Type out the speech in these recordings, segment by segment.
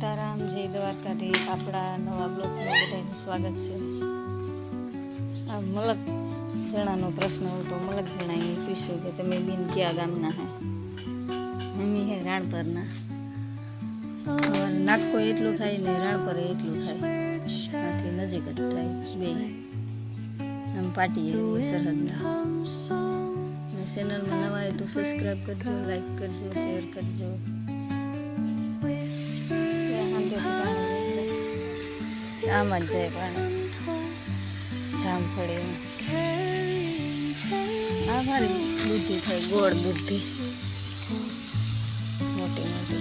સીતારામ, જય દ્વારકાધીશ. આપણા નવા બ્લોકમાં બધાનું સ્વાગત છે. આ મલક જણાનો પ્રશ્ન હતો. મલક જણાએ પૂછ્યું કે તમે બિન કયા ગામના હે? મમ્મી હે રાણપરના. નાટકો એટલું થાય ને રાણપર એટલું થાય. આથી નજીક જ થાય બે. આમ પાટી સરહદના ચેનલમાં નવા હોય તો સબસ્ક્રાઈબ કરજો લાઈક કરજો શેર કરજો. આમાં જ જાય પણ જામફળી. આ મારી બુદ્ધિ થાય ગોળ બુદ્ધિ. મોટી મોટી.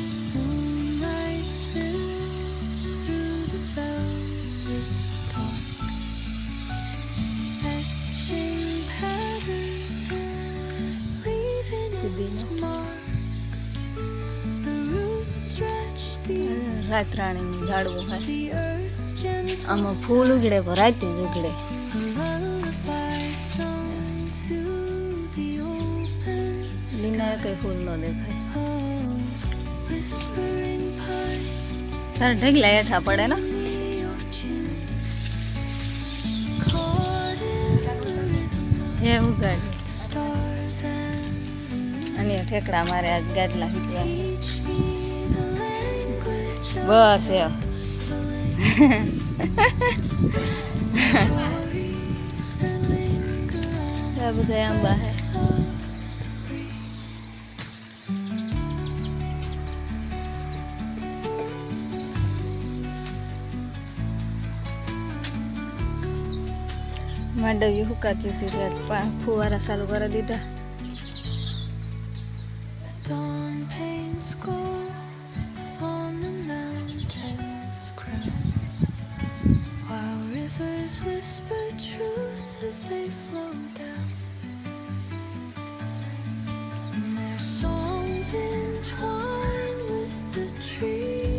રાતરાણીનું ઝાડવું હોય આમાં ફૂલ ઉગડે પણ રાતે જ ઉગડે. લીના કઈ ફૂલ ન દેખાય. તારે ઢગલા હેઠા પડે ને? હે ઉગાડ અને ઠેકડા મારે આજ ગાદલા હીકવા બસ એ આ બધા આંબા હે માંડવી હુકાતી હતી ત્યાં પા- ફુવારા ચાલુ કરી દીધા as they flow down.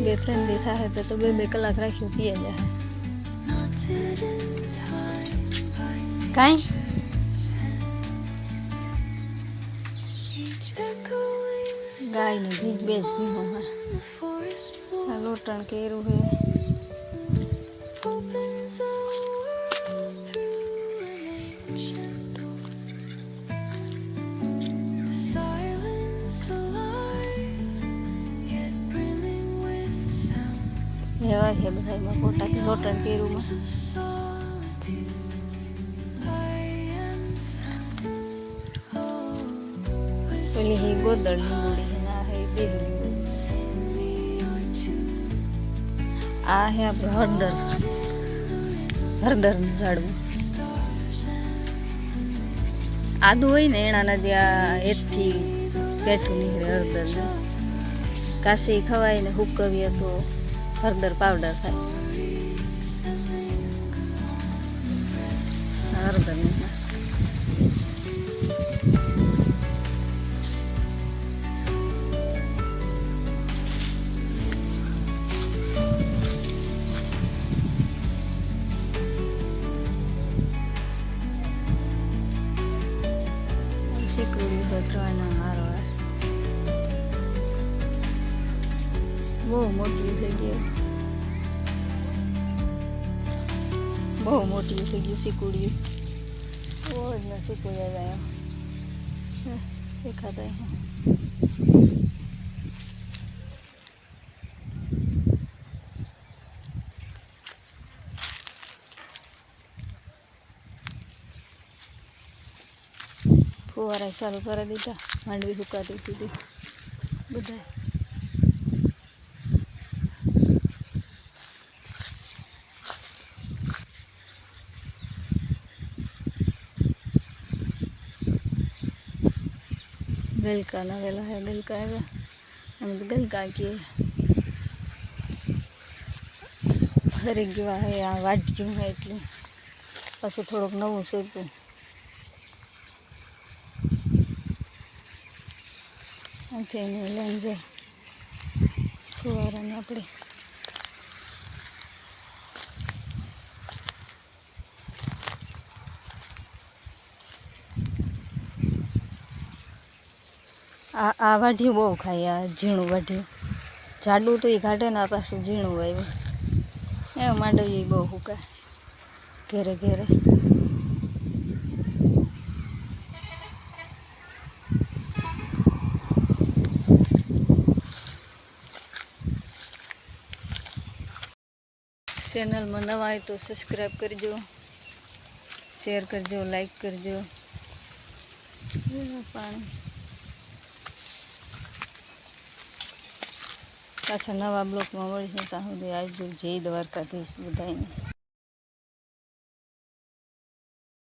बेफ्रेंड देखा है तो भी मेरे को लग रहा है क्योंकि आया है। कहीं? गाय नहीं बीज बेच भी होगा लोटन के रूहे। એવા છે બધા એમાં ફોટા લોટણ કેરુંમાં પેલી હી ગોદળ મૂડી ના હે દેહ લીંબુડી sing me your tune. આ હે આપણે હળદર. હળદરનું ઝાડવું. આદુ હોય ને એના ત્યાં એથી પેઠું નીકળે હળદર કાશી ખવાય ને હુકવીએ તો હળદર પાવડર થાય બહુ મોટી થઈ ગઈ. બહુ મોટી થઈ ગઈ શીકુડી. બહુ જ ના શીકુડ્યા જાય દેખાતા ફુવારા ચાલુ કરી દીધા માંડવી સુકાતી દીધી. બધા ગલકા લાવેલા હે ગલકા આવ્યા અમે તો ગલકા કીએ હરી ગયું હે આ વાટક્યું હે એટલે પાછું થોડુંક નવું શોધ્યું અહીંથી એને જાય ફુવારાને આપણે આ આ વાઢિયું બહુ ખાય, આ ઝીણું વાઢ્યું જાડું તો એ ઘાટે ને આ પાછું ઝીણું આવ્યું એ માંડવી બહુ હુકાય, ઘેરે ઘેરે. ચેનલમાં નવા હોય તો સબસ્ક્રાઈબ કરજો શેર કરજો લાઈક કરજો. પાણી પાછા નવા બ્લોકમાં મળીશું ત્યાં સુધી આવજો. જય દ્વારકાધીશ બધાને